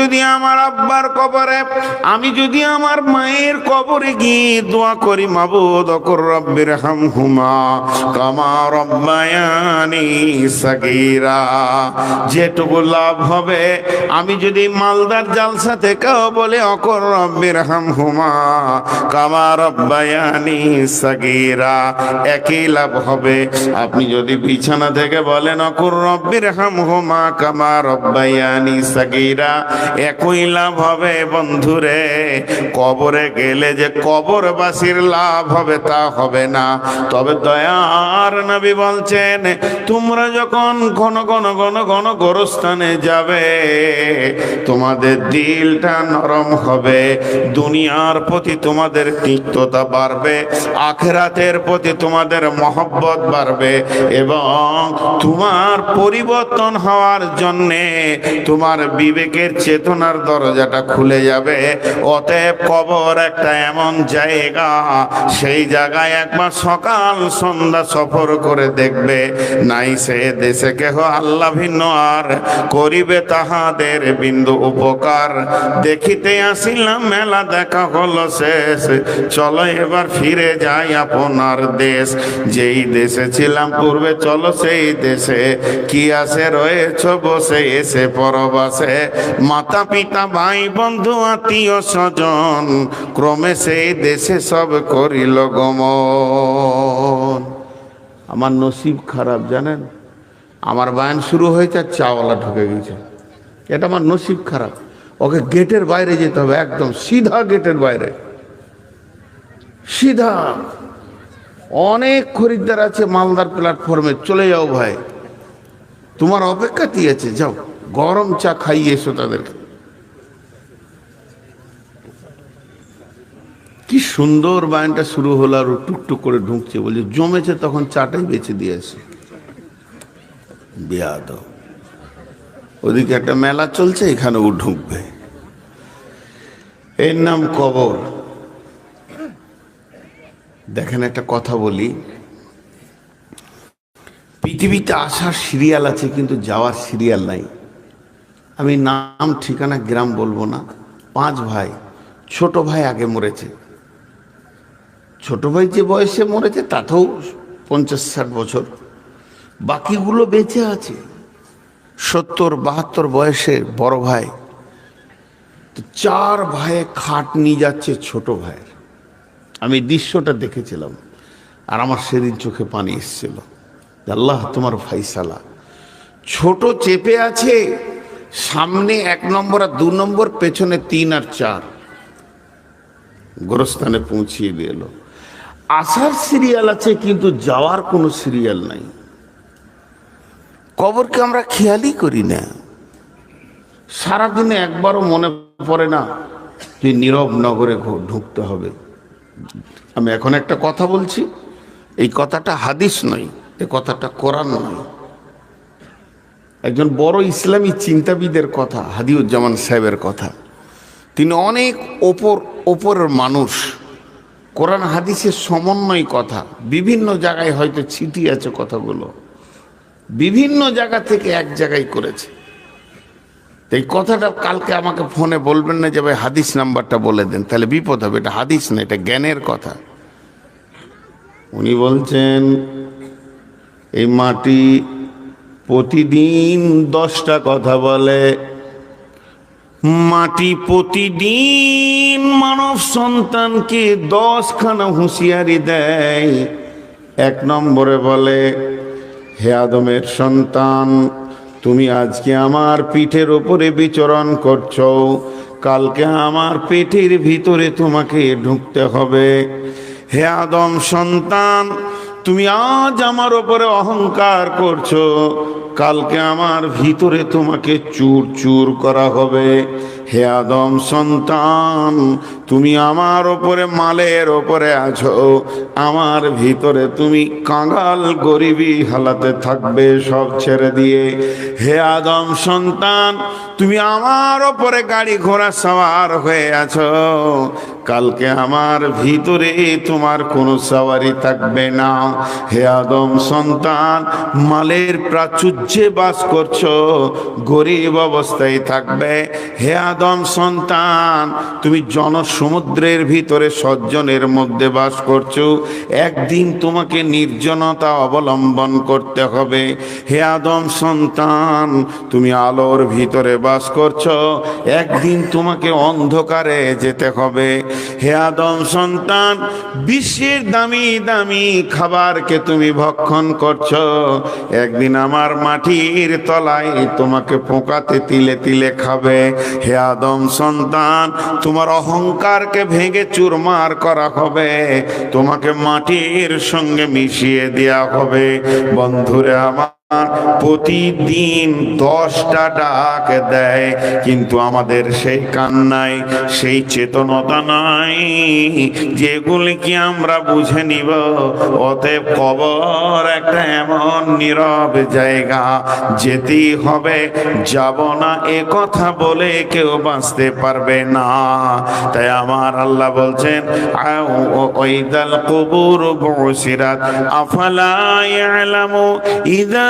যদি আমার আব্বার কবরে, আমি যদি আমার মায়ের কবরে গিয়ে দোয়া করি, মাবুদ অকর রব্বির হাম হুমা কামা রব্বায়ানি সাগীরা। যেটুকু লাভ হবে, আমি যদি মালদার জালসা থেকেও বলে, অকর রব্বির হাম হুমা কামা রব্বায়ানি সাগীরা, একই লাভ হবে। আপনি যদি বিছানা থেকে বলেন, অকর রব্বির হাম হুমা কামা রব্বায়ানি সাগীরা একই লাভ হবে বন্ধুরে। কবরে গেলে যে কবরবাসীর লাভ হবে তা হবে না। তবে দয়ার নবী বলছেন, তোমরা যখন ঘন ঘন ঘন ঘন গোরস্থানে যাবে, তোমাদের দিলটা নরম হবে, দুনিয়ার প্রতি তোমাদের তিক্ততা বাড়বে, আখেরাতের প্রতি তোমাদের মহব্বত বাড়বে এবং তোমার পরিবর্তন হওয়ার জন্যে তোমার বিবেকের চেতনার দরজাটা খুলে যাবে। অতএব কবর একটা এমন জায়গা, সেই জায়গায় একবার সকাল সন্ধ্যা সফর করে দেখবে। নাই সে দেশে কেহ আল্লাহ ভিন্ন, আর করিবে তাহাদের বিন্দু উপকার। দেখিতে আসিলাম, মেলা দেখা হলো শেষ। চলো এবার ফিরে যাই আপনার দেশ। যেই দেশে ছিলাম পূর্বে, চলো সেই দেশে। কি আছে রয়েছ বসে, এসে পরবাসে। মাতা পিতা ভাই, বন্ধু, আত্মীয়, স্বজন, ক্রমে সেই দেশে সব করিল গমন। আমার নসিব খারাপ, জানেন? আমার বায়ান শুরু হয়েছে, আর চাওয়ালা ঢুকে গেছে। এটা আমার নসিব খারাপ। ওকে গেটের বাইরে যেতে হবে, একদম সিধা গেটের বাইরে। সিধা। অনেক খরিদ্দার আছে মালদার প্ল্যাটফর্মে চলে যাও ভাই। তোমার অপেক্ষাতেই আছে? যাও। গরম চা খাইয়ে এসো তাদেরকে কি সুন্দর বায়নটা শুরু হলো আর টুকটুক করে ঢুকছে, বলছে, জমেছে তখন চাটাই বেছে দিয়েছে বিয়াদ। ওদিকে একটা মেলা চলছে, এখানে ও ঢুকবে। এর নাম কবর। দেখেন একটা কথা বলি। পৃথিবীতে আসার সিরিয়াল আছে, কিন্তু যাওয়ার সিরিয়াল নাই। আমি নাম, ঠিকানা, গ্রাম বলব না। পাঁচ ভাই। ছোট ভাই আগে মরেছে। ছোট ভাই যে বয়সে মরেছে, তাতেও পঞ্চাশ, ষাট বছর। বাকিগুলো বেঁচে আছে। সত্তর, বাহাত্তর বয়সের বড় ভাই। চার ভাইয়ে খাট নিয়ে যাচ্ছে ছোট ভাইয়ের। আমি দৃশ্যটা দেখেছিলাম। আর আমার সেদিন চোখে পানি এসেছিল। আল্লাহ, তোমার ফাইসালা। ছোট চেপে আছে। সামনে এক নম্বর আর দু নম্বর, পেছনে তিন আর চার। গোরস্থানে পৌঁছিয়ে দিয়ে এলো। আসার সিরিয়াল আছে, কিন্তু যাওয়ার কোনো সিরিয়াল নাই। কবরকে আমরা খেয়ালই করি না। সারাদিনে একবারও মনে পড়ে না যে নীরব নগরে ঢুকতে হবে। আমি এখন একটা কথা বলছি, এই কথাটা হাদিস নয় এই কথাটা কোরআন নয়। একজন বড় ইসলামী চিন্তাবিদের কথা, হাদিউজ্জামান সাহেবের কথা। তিনি অনেক ওপর, ওপরের মানুষ। কোরআন, হাদিসের সমন্বয় কথা। বিভিন্ন জায়গায় হয়তো ছিটি আছে কথাগুলো। বিভিন্ন জায়গা থেকে এক জায়গায় করেছে। এই কথাটা কালকে আমাকে ফোনে বলবেন না যে, ভাই, হাদিস নাম্বারটা বলে দেন। তাহলে বিপদ হবে। এটা হাদিস না, এটা জ্ঞানের কথা। উনি বলছেন, এই মাটি প্রতিদিন দশটা কথা বলে। মাটি প্রতিদিন মানব সন্তানকে দশখানা হুঁশিয়ারি দেয়। এক নম্বরে বলে, হে আদমের সন্তান, তুমি আজকে আমার পিঠের ওপরে বিচরণ করছ। কালকে আমার পেটের ভিতরে তোমাকে ঢুকতে হবে। হে আদম সন্তান তুমি আজ আমার ওপরে অহংকার করছ। কালকে আমার ভিতরে তোমাকে চুর চুর করা হবে। হে আদম সন্তান, তুমি আমার ওপরে, মালের ওপরে আছো। আমার ভিতরে তুমি কাঙাল গরিবী হালাতে থাকবে সব ছেড়ে দিয়ে। হে আদম সন্তান, তুমি আমার ওপরে গাড়ি ঘোড়া সওয়ার হয়ে আছো। কালকে আমার ভিতরে তোমার কোনো সাওয়ারি থাকবে না। হে আদম সন্তান, মালের প্রাচুর্যে বাস করছ, গরিব অবস্থায় থাকবে। হে আদম সন্তান, তুমি জনসমুদ্রের ভিতরে সজ্জনের মধ্যে বাস করছ। একদিন তোমাকে নির্জনতা অবলম্বন করতে হবে। হে আদম সন্তান, তুমি আলোর ভিতরে বাস করছ। একদিন তোমাকে অন্ধকারে যেতে হবে। হে আদম সন্তান, বিশ্বের দামি দামি খাবারকে তুমি ভক্ষণ করছ। একদিন আমার মাটির তলায় তোমাকে পোকাতে তিলে তিলে খাবে। হে আদম সন্তান, তোমার অহংকারকে ভেঙে চুরমার করা হবে। তোমাকে মাটির সঙ্গে মিশিয়ে দেয়া হবে। বন্ধুরে আমার প্রতিদিন দশটা ডাক দেয়, কিন্তু আমাদের সেই কান্নায় সেই চেতনতা নাই। যেগুলি কি আমরা বুঝে নিব, অতএব কবর একটা এমন নীরব জায়গা, যেতেই হবে। যাব না, এ কথা বলে কেউ বাঁচতে পারবে না। তাই আমার আল্লাহ বলছেন ওইদাল কবুর বসিরাত, আফালা ইয়ালামু ইদা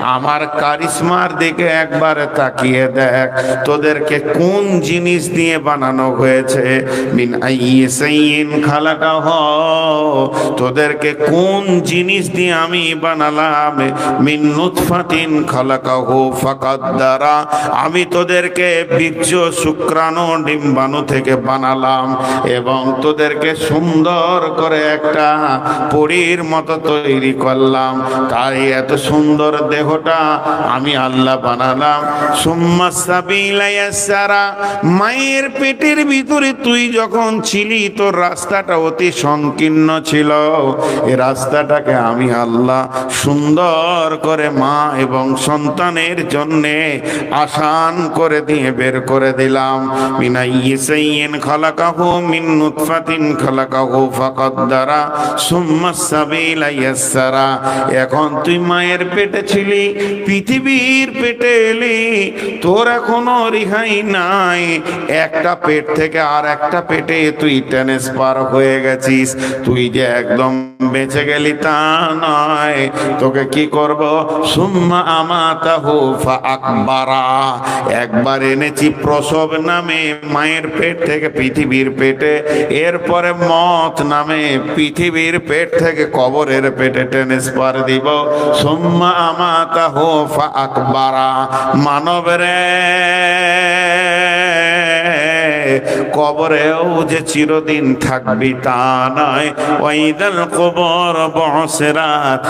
আমার কারিশমার দিকে একবার তাকিয়ে দেখ। তোদেরকে কোন জিনিস দিয়ে বানানো হয়েছে? মিন আইয়িন খালাকা হ। তোদেরকে কোন জিনিস দিয়ে আমি বানালাম? মিন নুতফাতিন খালাকা হো ফাকাদ্দারা আমি তোদেরকে বীর্য, শুক্রাণু, ডিম্বাণু থেকে বানালাম এবং তোদেরকে সুন্দর করে একটা পরীর মতো তৈরি করলাম। তাই এত সুন্দর দেহটা আমি আল্লাহ বানালাম। মায়ের পেটের ভিতরে তুই যখন ছিলি, তোর রাস্তাটা অতি সংকীর্ণ ছিল। এই রাস্তাটাকে আমি আল্লাহ সুন্দর করে মা এবং সন্তানের জন্যে আসান করে দিয়ে বের করে দিলাম। এখন তুই মায়ের পেটে ছিলি পৃথিবীর পেটে এলি, তোর এখনও রেহাই নাই। একটা পেট থেকে আর একটা পেটে তুই ট্রান্সফার হয়ে গেছিস। তুই যে একদম বেঁচে গেলি তা নয়। তোকে কি করব? সুম্মা আমাতাহু ফা আকবারা একবার এনেছি প্রসব নামে মায়ের পেট থেকে পৃথিবীর পেটে। এরপরে মত নামে পৃথিবীর পেট থেকে কবরের পেটে ট্রান্সফার দিব। সুম্মা আমাতাহু ফা আকবারা মানব রে। কবরেও যে চিরদিন থাকবি তা নয়। ওইদাল কবর বসেরাত,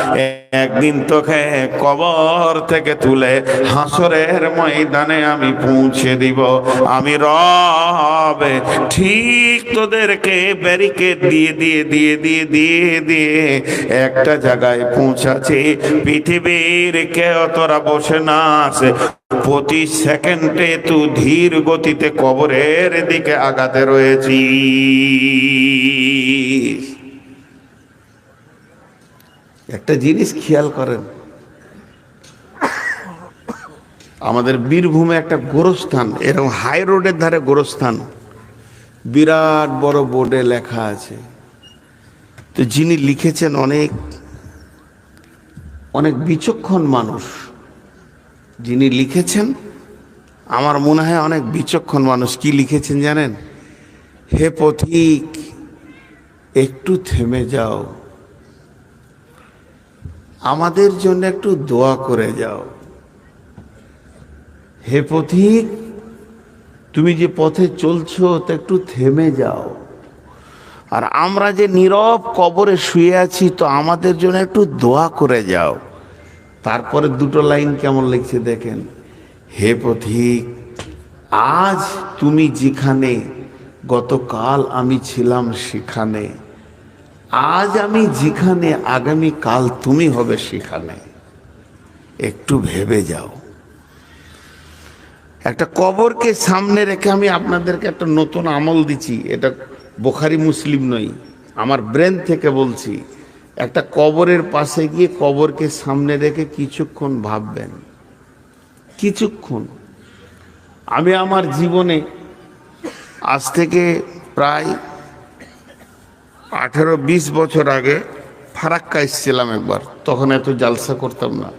একদিন তোকে কবর থেকে তুলে হাসরের ময়দানে আমি পৌঁছে দিব। আমি রব, ঠিক তোদেরকে ব্যারিকেড দিয়ে দিয়ে দিয়ে দিয়ে দিয়ে দিয়ে একটা জায়গায় পৌঁছাচ্ছি। পৃথিবীর কেউ তোরা বসে না আছে। প্রতি সেকেন্ডে তু ধীর গতিতে কবরের দিকে আগাতে রয়েছি। একটা জিনিস খেয়াল করেন। আমাদের বীরভূমে একটা গোরস্থান এরকম হাই রোডের ধারে গোরস্থান। বিরাট বড় বোর্ডে লেখা আছে। তো যিনি লিখেছেন অনেক অনেক বিচক্ষণ মানুষ। যিনি লিখেছেন, আমার মনে হয় অনেক বিচক্ষণ মানুষ। কি লিখেছেন জানেন? হে পথিক, একটু থেমে যাও। আমাদের জন্য একটু দোয়া করে যাও। হে পথিক, তুমি যে পথে চলছো, তা একটু থেমে যাও। আর আমরা যে নীরব কবরে শুয়ে আছি, তো আমাদের জন্য একটু দোয়া করে যাও। তারপরে দুটো লাইন কেমন লিখছে দেখেন, হে পথিক, আজ তুমি যেখানে, গতকাল আমি ছিলাম সেখানে, আজ আমি যেখানে আগামী কাল তুমি হবে সেখানে। একটু ভেবে যাও। একটা কবরকে সামনে রেখে আমি আপনাদেরকে একটা নতুন আমল দিচ্ছি, এটা বোখারি মুসলিম নই আমার ব্রেন থেকে বলছি। একটা কবরের পাশে গিয়ে কবরকে সামনে রেখে কিছুক্ষণ ভাববেন। কিছুক্ষণ। আমি আমার জীবনে আজ থেকে প্রায় আঠেরো বিশ বছর আগে ফারাক্কা এসেছিলাম একবার। তখন এত জালসা করতাম না।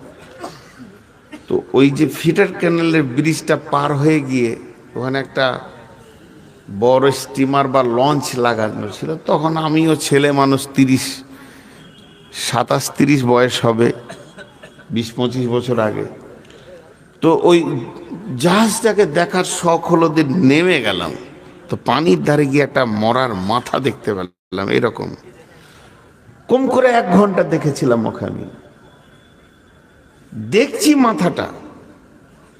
তো ওই যে ফিটার ক্যানেলের ব্রিজটা পার হয়ে গিয়ে ওখানে একটা বড় স্টিমার বা লঞ্চ লাগানো ছিল। তখন আমিও ছেলে মানুষ তিরিশ সাতাশ তিরিশ বয়স হবে, বিশ পঁচিশ বছর আগে। তো ওই জাহাজটাকে দেখার শখ হলো যে নেমে গেলাম। তো পানির ধারে গিয়ে একটা মরার মাথা দেখতে পেলাম, এরকম। কম করে এক ঘণ্টা দেখেছিলাম ওকে আমি দেখছি মাথাটা।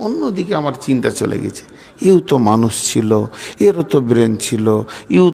অন্যদিকে আমার চিন্তা চলে গেছে। এও তো মানুষ ছিল, এরও তো ব্রেন ছিল, ইউ